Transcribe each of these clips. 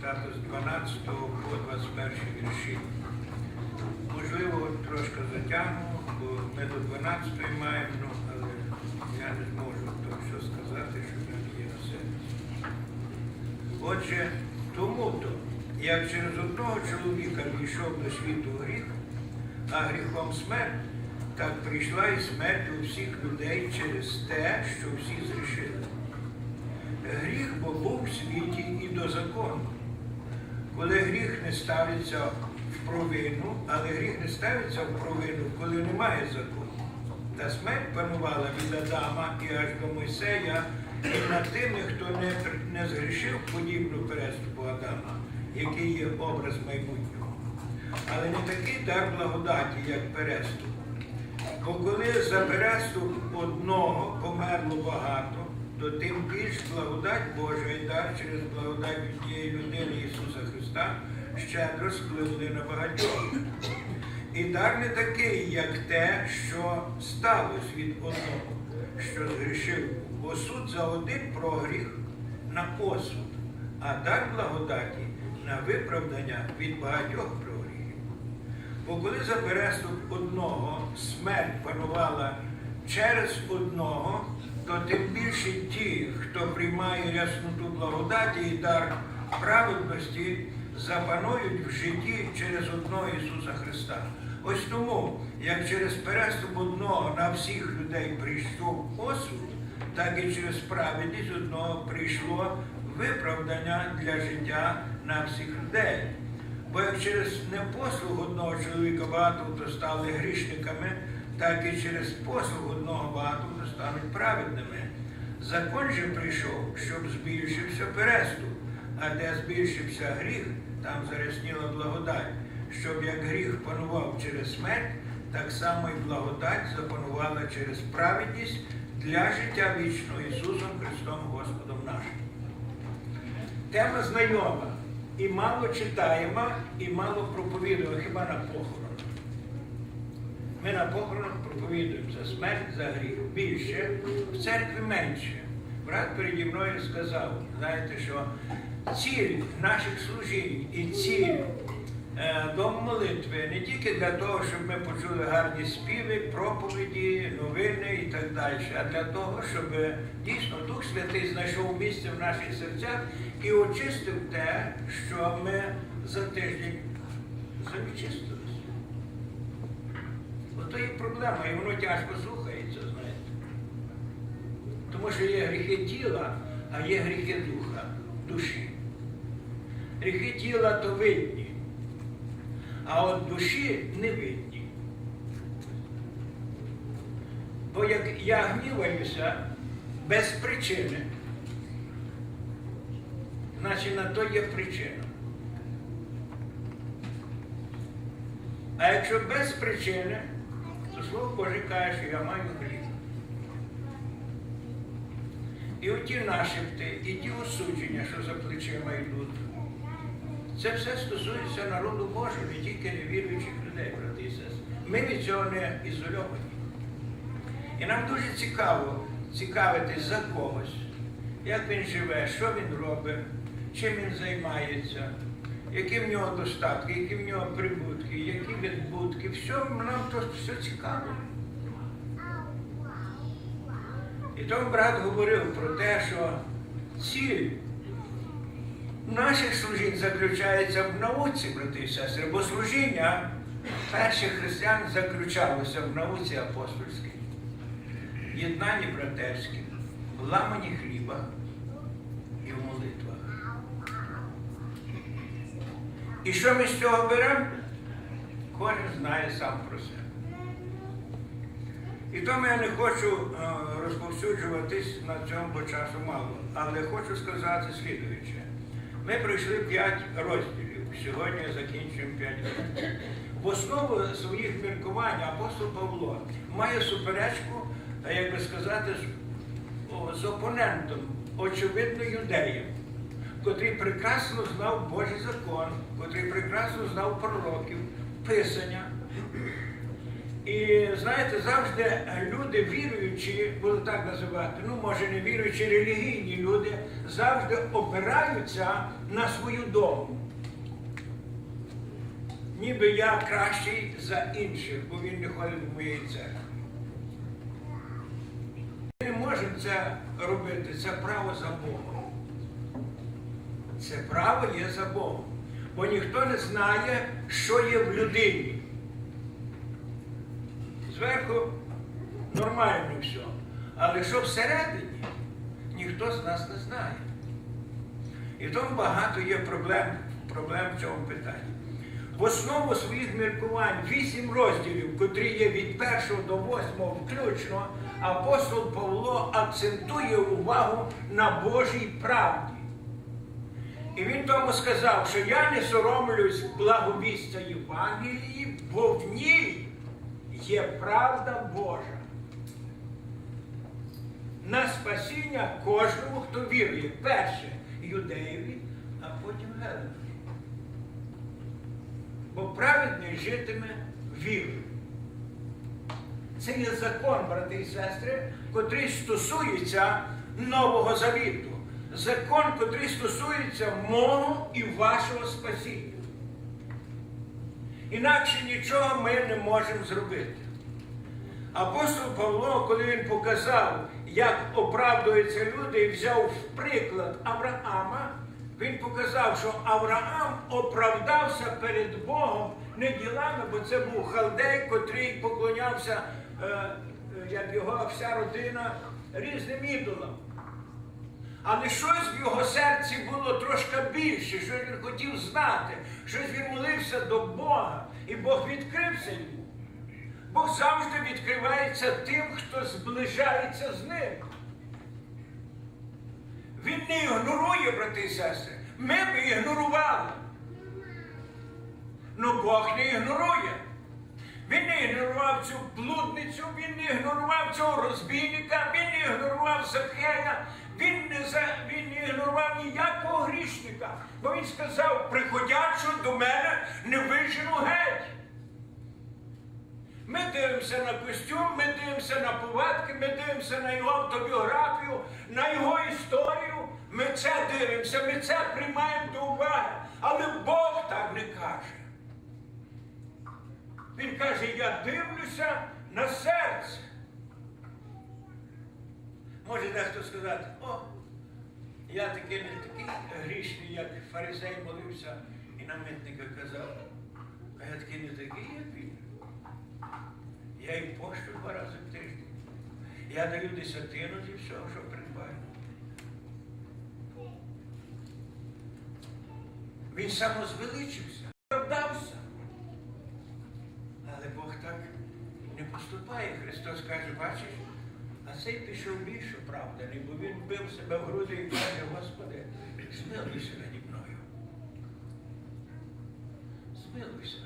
з 12 по 21 вірші. Можливо, трошки затягну, бо ми до 12 маємо, ну, але я не зможу то все сказати, що мене є серці. Отже, тому-то, як через одного чоловіка війшов до світу гріх, а гріхом смерть, так прийшла і смерть у всіх людей через те, що всі зрішили. Гріх бо був в світі і до закону. Коли гріх не ставиться в провину, але гріх не ставиться в провину, коли немає закону. Та смерть панувала від Адама і аж до Мойсея, і над тими, хто не, не згрішив подібну переступу Адама, який є образ майбутнього. Але не такий дар благодаті, як переступ. Бо коли за переступ одного померло багато, то тим більш благодать Божа і дар через благодать тієї людини Ісуса Христа щедро спливли на багатьох. І дар не такий, як те, що сталося від одного, що згрішив, бо суд за один прогріх на осуд, а дар благодаті на виправдання від багатьох прогріхів. Бо коли за переступ одного смерть панувала через одного, то тим більше ті, хто приймає рясноту благодаті і дар праведності, запанують в житті через одного Ісуса Христа. Ось тому, як через переступ одного на всіх людей прийшов осуд, так і через праведність одного прийшло виправдання для життя на всіх людей. Бо як через непослуг одного чоловіка багато стали грішниками, так і через послуг одного багато стануть праведними. Закон же прийшов, щоб збільшився переступ, а де збільшився гріх, там зарясніла благодать, щоб як гріх панував через смерть, так само і благодать запанувала через праведність для життя вічного Ісусом Христом Господом нашим. Тема знайома. І мало читаємо, і мало проповідуємо, хіба на похорон. Ми на похоронах проповідуємо за смерть, за гріх. Більше, в церкві менше. Брат переді мною сказав, знаєте, що ціль наших служінь і ціль е, дом молитви не тільки для того, щоб ми почули гарні співи, проповіді, новини і так далі, а для того, щоб дійсно Дух Святий знайшов місце в наших серцях і очистив те, що ми за тиждень завічистилися. Ото є проблема, і воно тяжко слухається, знаєте. Тому що є гріхи тіла, а є гріхи духа, душі. Гріхи тіла то видні, а от душі не видні. Бо як я гніваюся без причини, значить на то є причина. А якщо без причини, то Слово Боже каже, що я маю гріх. І оті нашепти, і ті осудження, що за плечима йдуть, це все стосується народу Божого, не тільки невіруючих людей, брати і сестри. Ми від цього не ізольовані. І нам дуже цікаво цікавитись за когось, як він живе, що він робить, чим він займається, які в нього достатки, які в нього прибутки, які відбутки. Все, нам то все цікаво. І тому брат говорив про те, що ціль наших служінь заключається в науці, брати і сестри, бо служіння перших християн заключалося в науці апостольській, єднанні братерській, в ламані хліба і в молитвах. І що ми з цього беремо? Кожен знає сам про себе. І тому я не хочу е, розповсюджуватись на цьому, бо часу мало. Але хочу сказати слідуюче. Ми пройшли п'ять розділів. Сьогодні закінчуємо п'ять розділів. В основу своїх міркувань апостол Павло має суперечку, як би сказати, з, опонентом, очевидно, юдеєм, котрий прекрасно знав Божий закон, котрий прекрасно знав пророків, писання. І знаєте, завжди люди віруючі, буду так називати, ну може не віруючі, релігійні люди, завжди опираються на свою дому. Ніби я кращий за інших, бо він не ходить до моєї церкви. Ми не можемо це робити, це право за Богом. Це право є за Богом. Бо ніхто не знає, що є в людині. Зверху нормально все. Але що всередині, ніхто з нас не знає. І тому багато є проблем, проблем в цьому питанні. В основу своїх міркувань вісім розділів, котрі є від першого до восьмого включно, апостол Павло акцентує увагу на Божій правді. І він тому сказав, що я не соромлюсь благовістя Євангелії, бо в ній є правда Божа. На спасіння кожному, хто вірує, перше юдеєві, а потім геленові. Бо праведний житиме вірою. Це є закон, брати і сестри, котрий стосується Нового Завіту. Закон, котрий стосується мого і вашого спасіння. Інакше нічого ми не можемо зробити. Апостол Павло, коли він показав, як оправдуються люди, і взяв в приклад Авраама, він показав, що Авраам оправдався перед Богом не ділами, бо це був халдей, котрий поклонявся, е, е, як його вся родина, різним ідолам. Але щось в його серці було трошки більше, що він хотів знати, щось він молився до Бога, і Бог відкрився йому. Бог завжди відкривається тим, хто зближається з ним. Він не ігнорує, брати і сестри. Ми б ігнорували. Ну Бог не ігнорує. Він не ігнорував цю блудницю, він не ігнорував цього розбійника, він не ігнорував Захея, він не, за, він ігнорував ніякого грішника. Бо він сказав, приходячи до мене, не вижену геть. Ми дивимося на костюм, ми дивимося на повадки, ми дивимося на його автобіографію, на його історію. Ми це дивимося, ми це приймаємо до уваги. Але Бог так не каже. Він каже, я дивлюся на серце. Може дехто сказати, о, я такий не такий грішний, як фарисей молився і на митника казав. А я такий не такий, як він. Я і пошту два рази в тиждень. Я даю десятину зі всього, що придбаю. Він самозвеличився, оправдався. Але Бог так не поступає. Христос каже, бачиш, а цей пішов більше правданий, бо він бив себе в груди і каже, Господи, змилуйся наді мною. Змилуйся.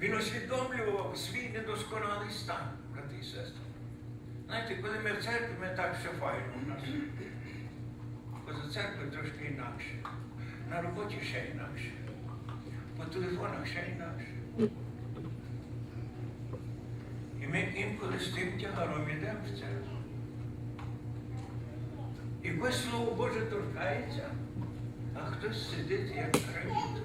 Він усвідомлював свій недосконалий стан, брати і сестри. Знаєте, коли ми в церкві, ми так все файно у нас. Поза церквою трошки інакше. На роботі ще інакше. По телефонах ще інакше. І ми інколи з тим тягаром йдемо в церкву. І коли Слово Боже торкається, а хтось сидить як граніт.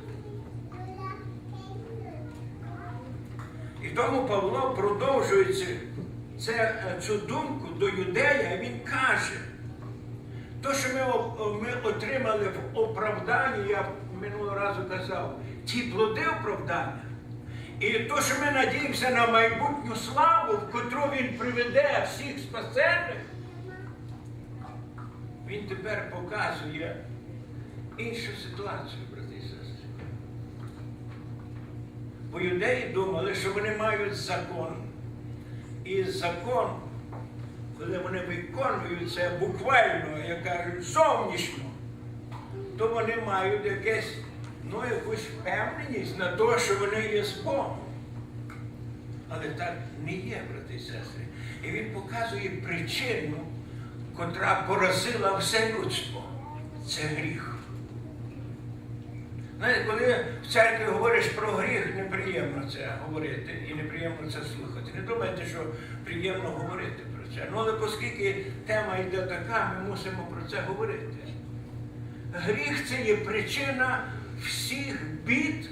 І тому Павло продовжується це, е, цю думку до юдея, він каже, то, що ми, ми отримали в оправданні, я минулого разу казав, ті плоди оправдання. І то, що ми надіємося на майбутню славу, в котру він приведе всіх спасенних, він тепер показує іншу ситуацію, брати і сестри. Бо юдеї думали, що вони мають закон. І закон, коли вони виконують це буквально, як кажуть, зовнішньо, то вони мають якесь, ну, якусь впевненість на те, що вони є з Богом. Але так не є, брати і сестри. І він показує причину, котра поразила все людство. Це гріх. Знаєте, коли в церкві говориш про гріх, неприємно це говорити і неприємно це слухати. Не думайте, що приємно говорити про це. Ну, але оскільки тема йде така, ми мусимо про це говорити. Гріх це є причина всіх бід,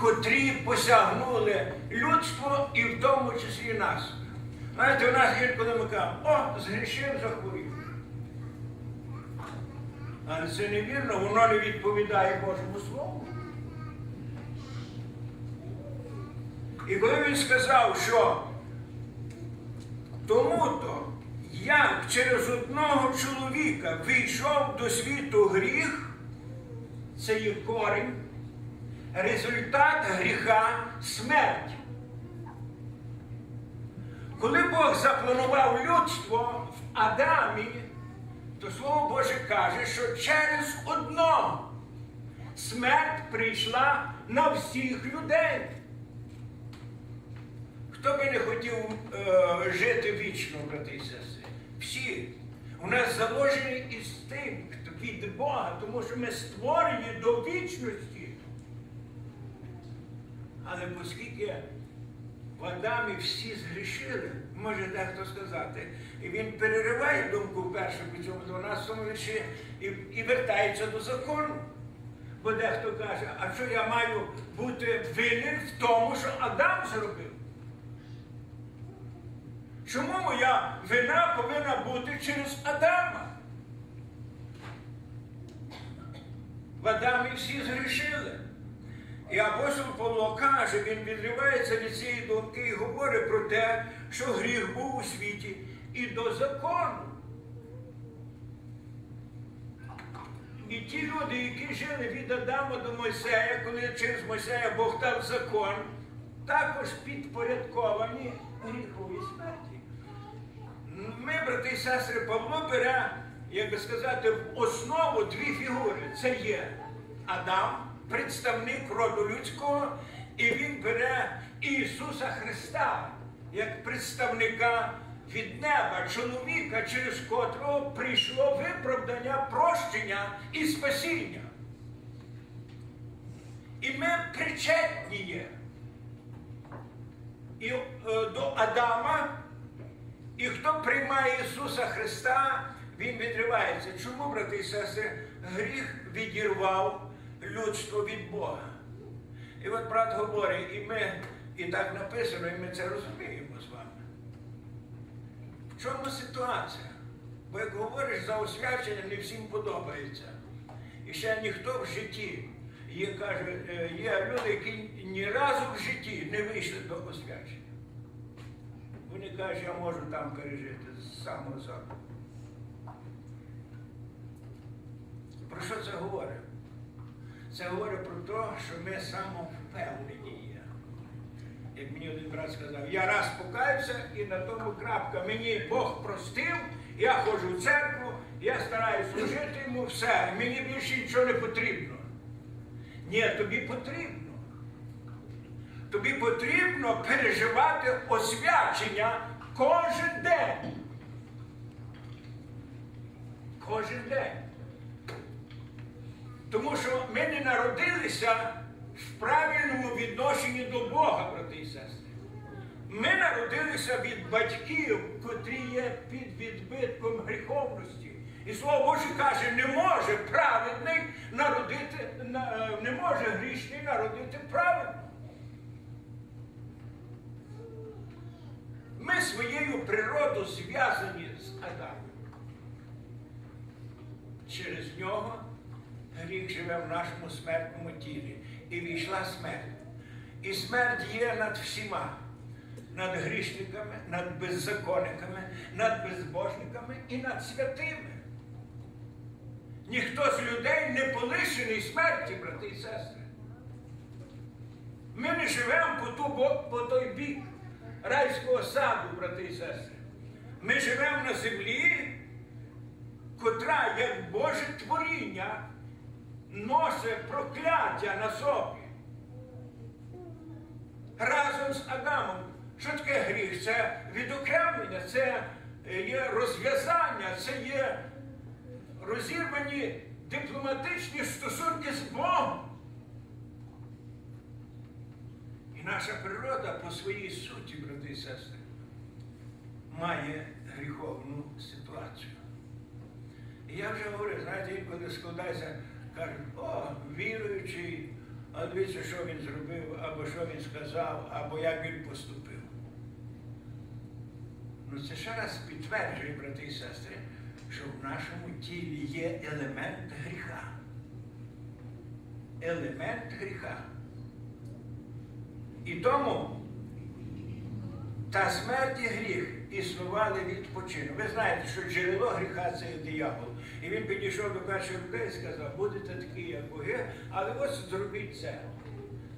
котрі посягнули людство і в тому числі нас. Знаєте, у нас інколи ми кажемо, о, згрішив, захворів. Але це невірно, воно не відповідає Божому Слову. І коли він сказав, що тому-то, як через одного чоловіка вийшов до світу гріх, це є корінь, результат гріха смерть. Коли Бог запланував людство в Адамі, то Слово Боже каже, що через одного смерть прийшла на всіх людей. Хто би не хотів е, жити вічно, брати і сестри? Всі. У нас заложений інстинкт від Бога, тому що ми створені до вічності. Але оскільки в Адамі всі згрішили, може дехто сказати, і він перериває думку в першому цьому 12 вірші і, і вертається до закону. Бо дехто каже, а що я маю бути винен в тому, що Адам зробив? Чому моя вина повинна бути через Адама? В Адамі всі згрішили. І апостол Павло каже, він відривається від цієї думки і говорить про те, що гріх був у світі і до закону. І ті люди, які жили від Адама до Мойсея, коли через Мойсея Бог дав закон, також підпорядковані гріховій смерті. Ми, брати і сестри, Павло бере, як би сказати, в основу дві фігури. Це є Адам, представник роду людського, і він бере Ісуса Христа як представника від неба, чоловіка, через котрого прийшло виправдання, прощення і спасіння. І ми причетні є е, до Адама, і хто приймає Ісуса Христа, Він відривається. Чому, брати і сестри, гріх відірвав людство від Бога? І от брат говорить, і ми, і так написано, і ми це розуміємо з вами. В чому ситуація? Бо як говориш за освячення, не всім подобається. І ще ніхто в житті є, каже, е, є люди, які ні разу в житті не вийшли до освячення. Вони кажуть, я можу там пережити з самого себе. Про що це говорить? Це говорить про те, що ми самовпевнені є. Як мені один брат сказав, я раз покаявся і на тому крапка. Мені Бог простив, я ходжу в церкву, я стараюся служити йому, все, мені більше нічого не потрібно. Ні, тобі потрібно. Тобі потрібно переживати освячення кожен день. Кожен день. Тому що ми не народилися в правильному відношенні до Бога, брати і сестри. Ми народилися від батьків, котрі є під відбитком гріховності. І слово Боже каже, не може праведний народити, е, не може грішний народити праведного. Ми своєю природою зв'язані з Адамом. Через нього гріх живе в нашому смертному тілі. І війшла смерть. І смерть є над всіма, над грішниками, над беззаконниками, над безбожниками і над святими. Ніхто з людей не полишений смерті, брати і сестри. Ми не живемо по, ту, бо- по той бік райського саду, брати і сестри. Ми живемо на землі, котра, як Боже творіння, носить прокляття на собі. Разом з Адамом. Що таке гріх? Це відокремлення, це є розв'язання, це є розірвані дипломатичні стосунки з Богом. І наша природа по своїй суті, брати і сестри, має гріховну ситуацію. І я вже говорю, знаєте, інколи складається, кажуть, о, віруючий, а дивіться, що він зробив, або що він сказав, або як він поступив. Ну це ще раз підтверджує, брати і сестри, що в нашому тілі є елемент гріха. Елемент гріха. І тому та смерть і гріх існували від почину. Ви знаєте, що джерело гріха це є диявол. І він підійшов до перших людей і сказав, будете такі, як боги, але ось зробіть це.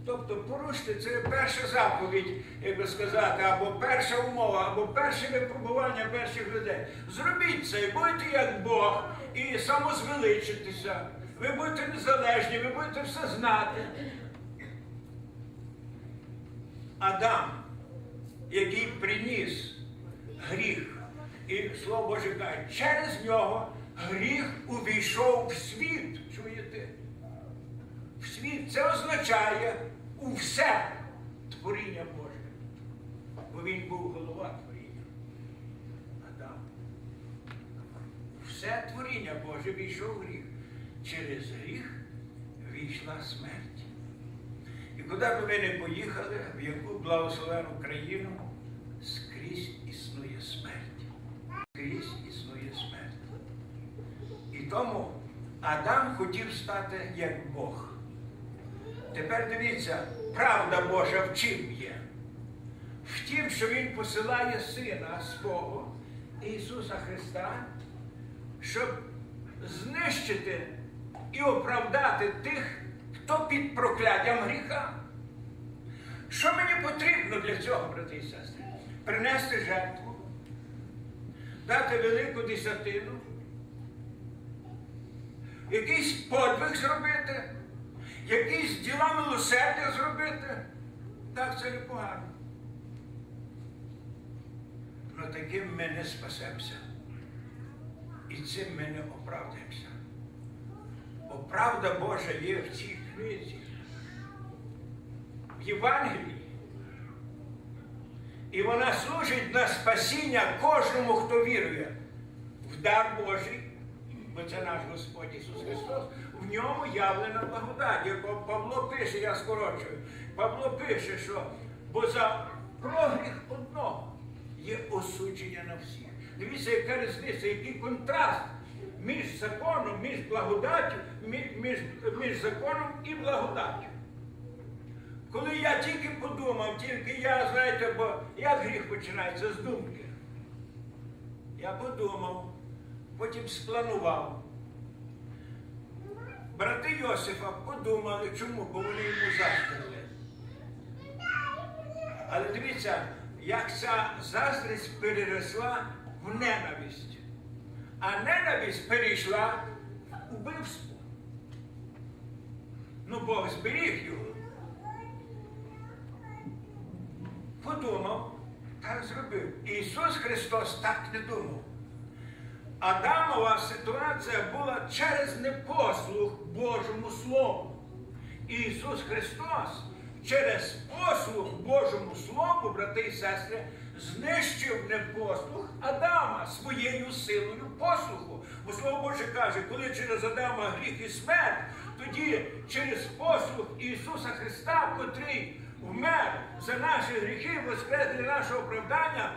Тобто порушити це перша заповідь, як би сказати, або перша умова, або перше випробування перших людей. Зробіть це і будете як Бог, і самозвеличитися. Ви будете незалежні, ви будете все знати. Адам, який приніс гріх, і слово Боже каже, через нього гріх увійшов в світ. Чуєте? В світ це означає у все творіння Боже. Бо він був голова творіння. Адам. Все творіння Боже війшов в гріх. Через гріх війшла смерть. І куди б ви не поїхали, в яку благословену країну, скрізь існує смерть. Скрізь існує смерть. І тому Адам хотів стати як Бог. Тепер дивіться, правда Божа в чим є? В тім, що Він посилає Сина свого Ісуса Христа, щоб знищити і оправдати тих, хто під прокляттям гріха. Що мені потрібно для цього, брати і сестри? Принести жертву, дати велику десятину, якийсь подвиг зробити, якісь діла милосердя зробити. Так це непогано. Но таким ми не спасемося. І цим ми не оправдаємося. Бо правда Божа є в цій книзі, в Євангелії. І вона служить на спасіння кожному, хто вірує в дар Божий, бо це наш Господь Ісус Христос, в ньому явлена благодать. Як Павло пише, я скорочую, Павло пише, що бо за прогріх одного є осудження на всіх. Дивіться, яка різниця, який контраст між законом, між благодаттю, між, між, законом і благодаттю. Коли я тільки подумав, тільки я, знаєте, бо як гріх починається з думки. Я подумав, потім спланував. Брати Йосифа подумали, чому, бо вони йому заздрили. Але дивіться, як ця заздрість переросла в ненависть, а ненависть перейшла в убивство. Ну, Бог зберіг його. Подумав, так зробив. Ісус Христос так не думав. Адамова ситуація була через непослух Божому Слову. Ісус Христос через послух Божому Слову, брати і сестри, знищив непослух Адама своєю силою послуху. Бо Слово Боже каже, коли через Адама гріх і смерть, тоді через послух Ісуса Христа, котрий вмер за наші гріхи, воскрес для нашого оправдання,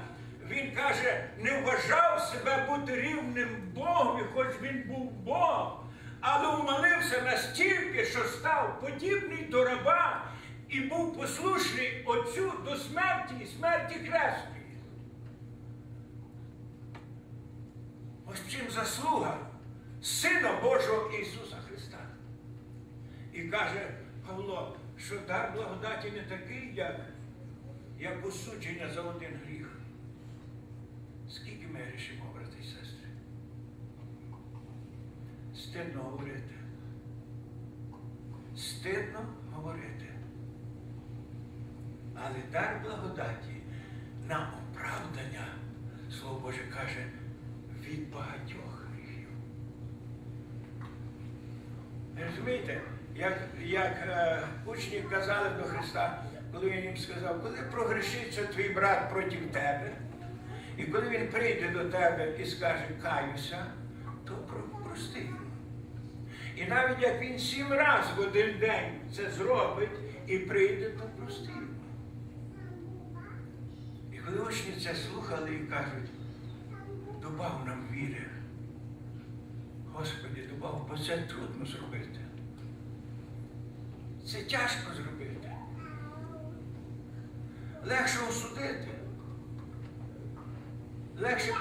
Він каже, не вважав себе бути рівним Богові, хоч він був Бог, але умолився настільки, що став подібний до раба і був послушний Отцю до смерті і смерті хресної. Ось чим заслуга Сина Божого Ісуса Христа. І каже Павло, що дар благодаті не такий, як, як осудження за один гріх. Скільки ми грішимо, брати і сестри? Стидно говорити. Стидно говорити. Але дар благодаті на оправдання, Слово Боже каже, від багатьох гріхів. Розумієте, як, як е, учні казали до Христа, коли він їм сказав, коли прогрешиться твій брат проти тебе, і коли він прийде до тебе і скаже каюся, то прости. І навіть як він сім разів в один день це зробить і прийде, то прости. І коли учні це слухали і кажуть, добав нам віри. Господи, добав, бо це трудно зробити. Це тяжко зробити. Легше осудити. Легше